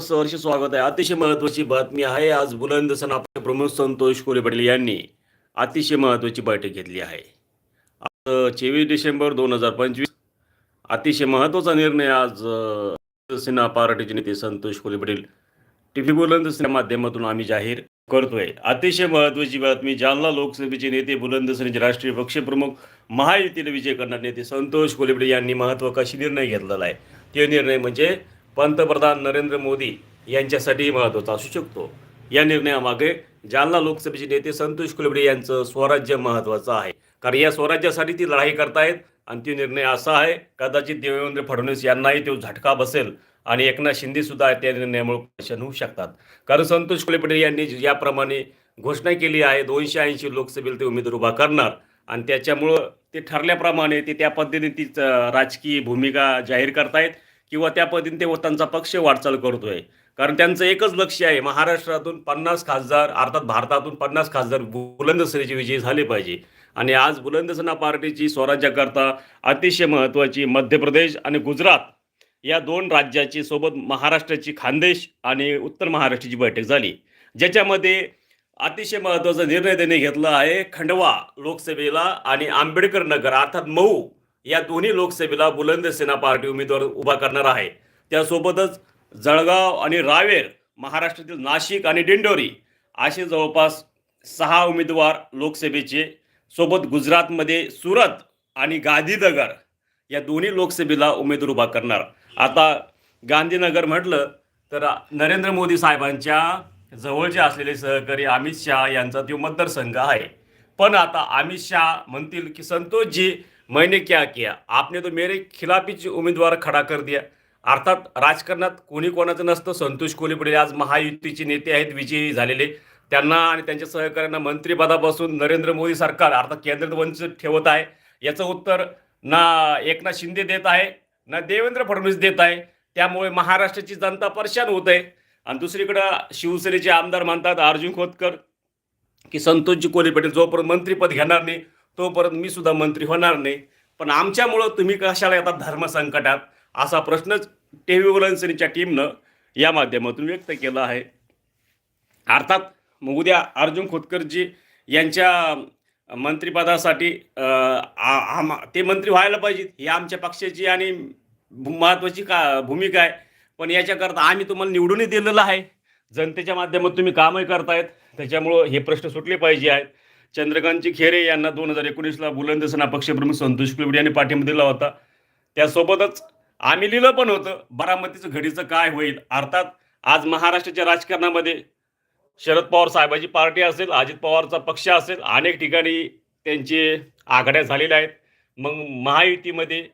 सहर्ष स्वागत आहे. अतिशय महत्वाची बातमी आहे. आज बुलंद सनापचे प्रमुख संतोष कोले पाटील यांनी अतिशय महत्वाची बैठक घेतली आहे. आज चोवीस डिसेंबर दोन हजार पंचवीस अतिशय महत्त्वाचा निर्णय आज सेना पार्टीचे नेते संतोष कोले पाटील टीव्ही बुलंद बुलंदसेना माध्यमातून आम्ही जाहीर करतोय. अतिशय महत्वाची बातमी जालना लोकसभेचे नेते बुलंदसेनेचे राष्ट्रीय पक्षप्रमुख महायुतीला विजय करणारे नेते संतोष कोलेबडे यांनी महत्वाकांक्षी निर्णय घेतलेला आहे? ते निर्णय म्हणजे पंतप्रधान नरेंद्र मोदी यांच्यासाठी महत्त्वाचा असू शकतो. या निर्णयामागे जालना लोकसभेचे नेते संतोष कुलबडे यांचं स्वराज्य महत्त्वाचं आहे. कारण या स्वराज्यासाठी ती लढाई करतायत आणि तो निर्णय असा आहे कदाचित देवेंद्र फडणवीस यांनाही तो झटका बसेल आणि एकनाथ शिंदेसुद्धा त्या निर्णयामुळे परेशान होऊ शकतात. कारण संतोष कुलबडे यांनी याप्रमाणे घोषणा केली आहे दोनशे ऐंशी लोकसभेला ते उमेदवार उभा करणार आणि त्याच्यामुळं ते ठरल्याप्रमाणे ते त्या पद्धतीने ती राजकीय भूमिका जाहीर करतायत. किंवा त्या पद्धतीने ते त्यांचा पक्ष वाटचाल करतोय. कारण त्यांचं एकच लक्ष आहे महाराष्ट्रातून पन्नास खासदार अर्थात भारतातून पन्नास खासदार बुलंदसरीचे विजयी झाले पाहिजे. आणि आज बुलंदसना पार्टीची स्वराज्याकरता अतिशय महत्त्वाची मध्य प्रदेश आणि गुजरात या दोन राज्याची सोबत महाराष्ट्राची खानदेश आणि उत्तर महाराष्ट्राची बैठक झाली. ज्याच्यामध्ये अतिशय महत्त्वाचा निर्णय त्यांनी घेतला आहे खंडवा लोकसभेला आणि आंबेडकर नगर अर्थात मऊ या दोन्ही लोकसभेला बुलंद सेना पार्टी उमेदवार उभा करणार आहे. त्यासोबतच जळगाव आणि रावेर महाराष्ट्रातील नाशिक आणि दिंडोरी असे जवळपास सहा उमेदवार लोकसभेचे सोबत गुजरातमध्ये सुरत आणि गांधीनगर या दोन्ही लोकसभेला उमेदवार उभा करणार. आता गांधीनगर म्हटलं तर नरेंद्र मोदी साहेबांच्या जवळचे असलेले सहकारी अमित शहा यांचा तो मतदारसंघ आहे. पण आता अमित शहा म्हणतील की संतोषजी मैंने क्या किया? आपने तो मेरे खिलाफीचे उमेदवार खडा कर दिया। अर्थात राजकारणात कोणी कोणाचं नसतं संतोष कोलीपडे आज महायुतीचे नेते आहेत विजयी झालेले. त्यांना आणि त्यांच्या सहकाऱ्यांना मंत्रिपदापासून नरेंद्र मोदी सरकार अर्थात केंद्रात वंचित ठेवत आहे. याचं उत्तर ना एकनाथ शिंदे देत आहे ना देवेंद्र फडणवीस देत आहे. त्यामुळे महाराष्ट्राची जनता परेशान होत आहे. आणि दुसरीकडं शिवसेनेचे आमदार मानतात अर्जुन खोतकर की संतोषजी कोली पटेल जोपर्यंत मंत्रीपद घेणार नाही तोपर्यंत मी सुद्धा मंत्री होणार नाही. पण आमच्यामुळं तुम्ही कशाला येतात धर्मसंकटात असा प्रश्नच टी व्ही वलन्सनीच्या टीमनं या माध्यमातून व्यक्त केला आहे. अर्थात मग उद्या अर्जुन खोतकरजी यांच्या मंत्रिपदासाठी आम- ते मंत्री व्हायला पाहिजेत. ही आमच्या पक्षाची आणि महत्त्वाची का भूमिका आहे. पण याच्याकरता आम्ही तुम्हाला निवडूनही दिलेलं आहे. जनतेच्या माध्यमात तुम्ही कामही करतायत. त्याच्यामुळं हे प्रश्न सुटले पाहिजे आहेत. चंद्रकांतजी खेरे यांना दोन हजार एकोणीसला बुलंदसेना पक्षप्रमुख संतोष कुलबडे यांनी पाठिंबा दिला होता. त्यासोबतच आम्ही लिहिलं पण होतं बारामतीचं घडीचं काय होईल? अर्थात आज महाराष्ट्राच्या राजकारणामध्ये शरद पवार साहेबाची पार्टी असेल अजित पवारचा पक्ष असेल अनेक ठिकाणी त्यांचे आघाड्या झालेल्या आहेत. मग महायुतीमध्ये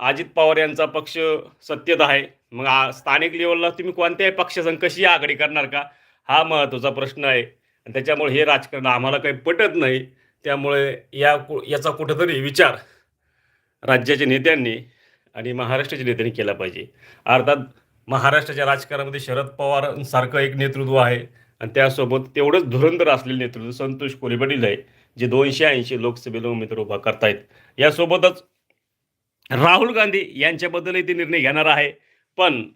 अजित पवार यांचा पक्ष सत्तेत आहे. मग स्थानिक लेवलला तुम्ही कोणत्याही पक्षासंग कशी आघाडी करणार का? हा महत्त्वाचा प्रश्न आहे. आणि त्याच्यामुळे हे राजकारण आम्हाला काही पटत नाही. त्यामुळे या कु- याचा कुठंतरी विचार राज्याच्या नेत्यांनी आणि महाराष्ट्राच्या नेत्यांनी केला पाहिजे. अर्थात महाराष्ट्राच्या राजकारणामध्ये शरद पवारांसारखं एक नेतृत्व आहे आणि त्यासोबत तेवढंच धुरंधर असलेले नेतृत्व संतोष कोले आहे जे दोनशे ऐंशी लोकसभेला उमेदवार उभा करतायत. यासोबतच राहुल गांधी यांच्याबद्दलही ते निर्णय घेणार आहे. पण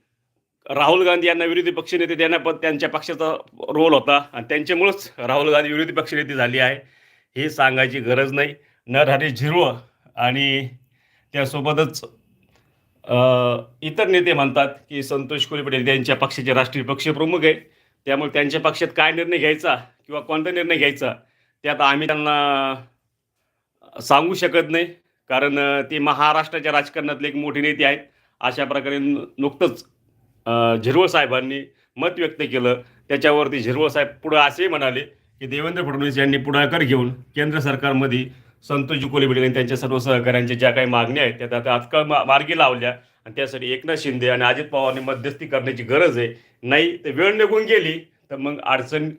राहुल गांधी यांना विरोधी पक्षनेते देण्यापद त्यांच्या पक्षाचा रोल होता. आणि त्यांच्यामुळंच राहुल गांधी विरोधी पक्षनेते झाली आहे. हे सांगायची गरज नाही. नरहरी झिरवळ आणि त्यासोबतच इतर नेते म्हणतात की संतोष कोले पटेल त्यांच्या पक्षाचे राष्ट्रीय पक्षप्रमुख आहे. त्यामुळे त्यांच्या पक्षात काय निर्णय घ्यायचा किंवा कोणता निर्णय घ्यायचा ते आता आम्ही त्यांना सांगू शकत नाही. कारण ते महाराष्ट्राच्या राजकारणातले एक मोठे नेते आहेत. अशा प्रकारे नुकतंच झिरवळ साहेबांनी मत व्यक्त केलं. त्याच्यावरती झिरवळ साहेब पुढं असेही म्हणाले की देवेंद्र फडणवीस यांनी पुढाकार घेऊन केंद्र सरकारमध्ये संतोषजी कोलीबडे आणि त्यांच्या सर्व सहकाऱ्यांच्या ज्या काही मागण्या आहेत त्या आता आजकाल मा- मार्गी लावल्या. आणि त्यासाठी एकनाथ शिंदे आणि अजित पवारने मध्यस्थी करण्याची गरज आहे. नाही तर वेळ निघून गेली तर मग अडचण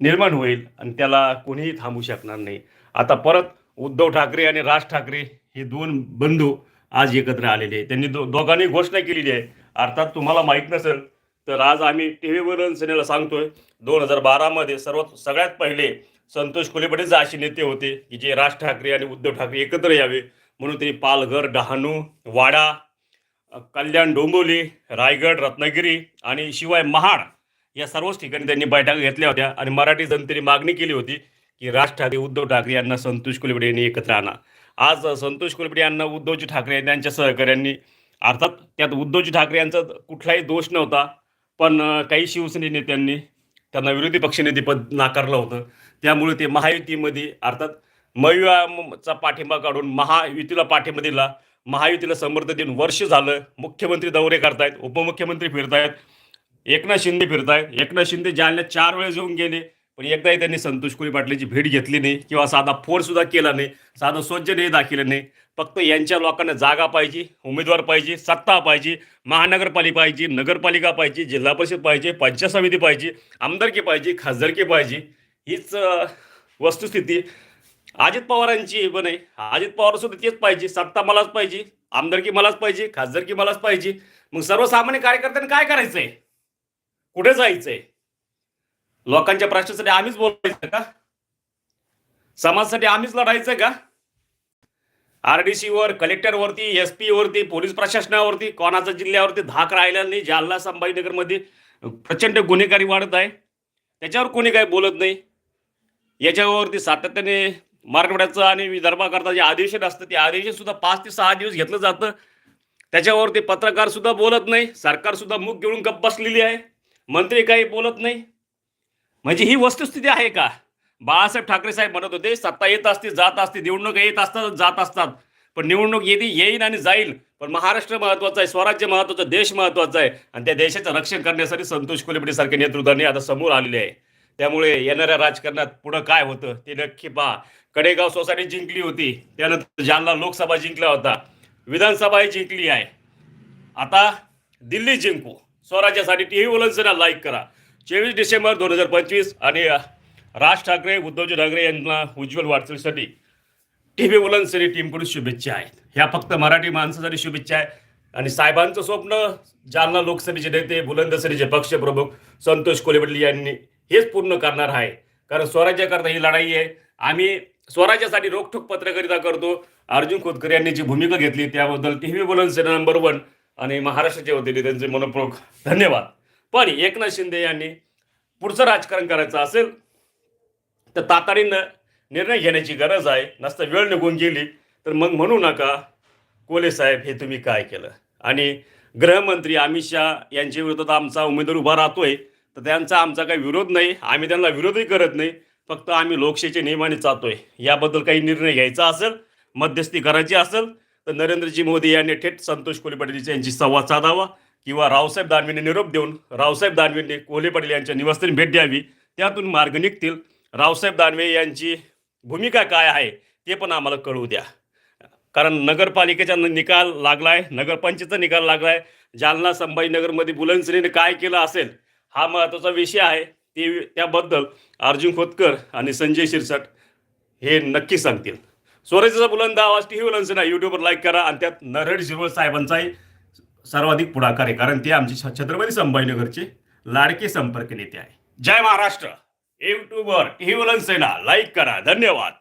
निर्माण होईल आणि त्याला कोणीही थांबू शकणार नाही. आता परत उद्धव ठाकरे आणि राज ठाकरे हे दोन बंधू आज एकत्र आलेले आहेत. त्यांनी दो दोघांनी घोषणा केलेली आहे. अर्थात तुम्हाला माहीत नसेल तर आज आम्ही टी व्हीवरून सेनेला सांगतोय दोन हजार बारामध्ये सर्वात सगळ्यात पहिले संतोष कोलेपटेच असे नेते होते की जे राज ठाकरे आणि उद्धव ठाकरे एकत्र यावे. म्हणून त्यांनी पालघर डहाणू वाडा कल्याण डोंबिवली रायगड रत्नागिरी आणि शिवाय महाड या सर्वच ठिकाणी त्यांनी बैठका घेतल्या होत्या. आणि मराठी जनतेने मागणी केली होती की राज ठाकरे उद्धव ठाकरे यांना संतोष कुलबडे यांनी एकत्र आणा. आज संतोष कुलबडे यांना उद्धवजी ठाकरे आणि त्यांच्या सहकाऱ्यांनी अर्थात त्यात उद्धवजी ठाकरे यांचा कुठलाही दोष नव्हता पण काही शिवसेने नेत्यांनी त्यांना विरोधी पक्षनेतेपद नाकारलं होतं. त्यामुळे ते महायुतीमध्ये अर्थात मयुआचा पाठिंबा काढून महायुतीला पाठिंबा दिला. महायुतीला समर्थ देऊन वर्ष झालं मुख्यमंत्री दौरे करतायत उपमुख्यमंत्री फिरतायत एकनाथ शिंदे फिरतायत. एकनाथ शिंदे जालन्यात चार वेळेस येऊन गेले. पण एकदाही त्यांनी संतोष कोळी पाटलाची भेट घेतली नाही किंवा साधा फोनसुद्धा केला नाही साधं सौजन्यही दाखिलं नाही. फक्त यांच्या लोकांना जागा पाहिजे उमेदवार पाहिजे सत्ता पाहिजे महानगरपालिका पाहिजे नगरपालिका पाहिजे जिल्हा परिषद पाहिजे पंचायत समिती पाहिजे आमदारकी पाहिजे खासदारकी पाहिजे हीच वस्तुस्थिती. अजित पवारांची पण आहे. अजित पवार सुद्धा तेच पाहिजे सत्ता मलाच पाहिजे आमदारकी मलाच पाहिजे खासदारकी मलाच पाहिजे. मग सर्वसामान्य कार्यकर्त्यांनी काय करायचंय? कुठे जायचंय? लोकांच्या प्रश्नासाठी आम्हीच बोलायचं का? समाजासाठी आम्हीच लढायचं का? आरडीसीवर कलेक्टरवरती एस पी वरती पोलीस प्रशासनावरती कोणाच्या जिल्ह्यावरती धाक राहिला नाही जालना संभाजीनगरमध्ये प्रचंड गुन्हेगारी वाढत आहे. त्याच्यावर कोणी काही बोलत नाही? याच्यावरती सातत्याने मराठवाड्याचं आणि विदर्भाकरता जे अधिवेशन असतं ते अधिवेशन सुद्धा पाच ते सहा दिवस घेतलं जातं. त्याच्यावरती पत्रकार सुद्धा बोलत नाही सरकार सुद्धा मुख घेऊन गप्प बसलेली आहे. मंत्री काही बोलत नाही. म्हणजे ही वस्तुस्थिती आहे का? बाळासाहेब ठाकरे साहेब म्हणत होते सत्ता येत असते जात असते निवडणूक येत असतात जात असतात. पण निवडणूक येते येईल आणि जाईल. पण महाराष्ट्र महत्त्वाचा आहे स्वराज्य महत्वाचं देश महत्त्वाचा आहे. आणि त्या देशाचं रक्षण करण्यासाठी संतोष कोल्हेपडे सारखे नेतृत्वाने आता समोर आलेले आहे. त्यामुळे येणाऱ्या राजकारणात पुढं काय होतं ते नक्की पहा. कडेगाव सोसायटी जिंकली होती त्यानंतर जालना लोकसभा जिंकला होता. विधानसभाही जिंकली आहे. आता दिल्ली जिंकू. स्वराज्यासाठी टी व्ही लाईक करा. चोवीस डिसेंबर दोन हजार पंचवीस आणि राज ठाकरे उद्धवजी ठाकरे यांना उज्ज्वल वाटचालीसाठी टी व्ही वलनसेनी टीमकडून शुभेच्छा आहेत. ह्या फक्त मराठी माणसासाठी शुभेच्छा आहे आणि साहेबांचं स्वप्न जालना लोकसभेचे नेते बुलंदसरीचे पक्षप्रमुख संतोष कोलेबडली यांनी हेच पूर्ण करणार आहे. कारण स्वराज्याकरता ही लढाई आहे. आम्ही स्वराज्यासाठी रोखठोक पत्रकारिता करतो. अर्जुन खोतकर यांनी जी भूमिका घेतली त्याबद्दल टी व्ही बुलंदसेना नंबर वन आणि महाराष्ट्राच्या वतीने त्यांचे मनपूर्वक धन्यवाद. पण एकनाथ शिंदे यांनी पुढचं राजकारण करायचं असेल तर तातडीनं निर्णय घेण्याची गरज आहे. नसता वेळ निघून गेली तर मग म्हणू नका कोले साहेब हे तुम्ही काय केलं? आणि गृहमंत्री अमित शहा यांच्या विरोधात आमचा उमेदवार उभा राहतोय तर त्यांचा आमचा काही विरोध नाही. आम्ही त्यांना विरोधही करत नाही फक्त आम्ही लोकशाहीच्या नियमाने चालतोय. याबद्दल काही निर्णय घ्यायचा असेल मध्यस्थी करायची असेल तर नरेंद्रजी मोदी यांनी थेट संतोष कोले पाटील यांची संवाद साधावा. किंवा रावसाहेब दानवेंनी निरोप देऊन रावसाहेब दानवेंनी कोल्हे पाटील यांच्या निवासस्थानी भेट द्यावी त्यातून मार्ग निघतील. रावसाहेब दानवे यांची भूमिका काय आहे ते पण आम्हाला कळवू द्या. कारण नगरपालिकेचा निकाल लागला आहे नगरपंचायतचा निकाल लागला आहे जालना संभाजीनगरमध्ये बुलंदसरीने काय केलं असेल हा महत्त्वाचा विषय आहे. ते त्याबद्दल अर्जुन खोतकर आणि संजय शिरसाट हे नक्की सांगतील. स्वराज्याचा बुलंद आवाज टी व्ही बुलंदसेना यूट्यूबवर लाईक करा आणि त्यात नरहरी शिरवळ साहेबांचाही सर्वाधिक पुढाकार आहे कारण ते आमचे छत्रपती संभाजीनगरचे लाडके संपर्क नेते आहे. जय महाराष्ट्र. युट्यूबवर टी व्ही सेना लाईक करा. धन्यवाद.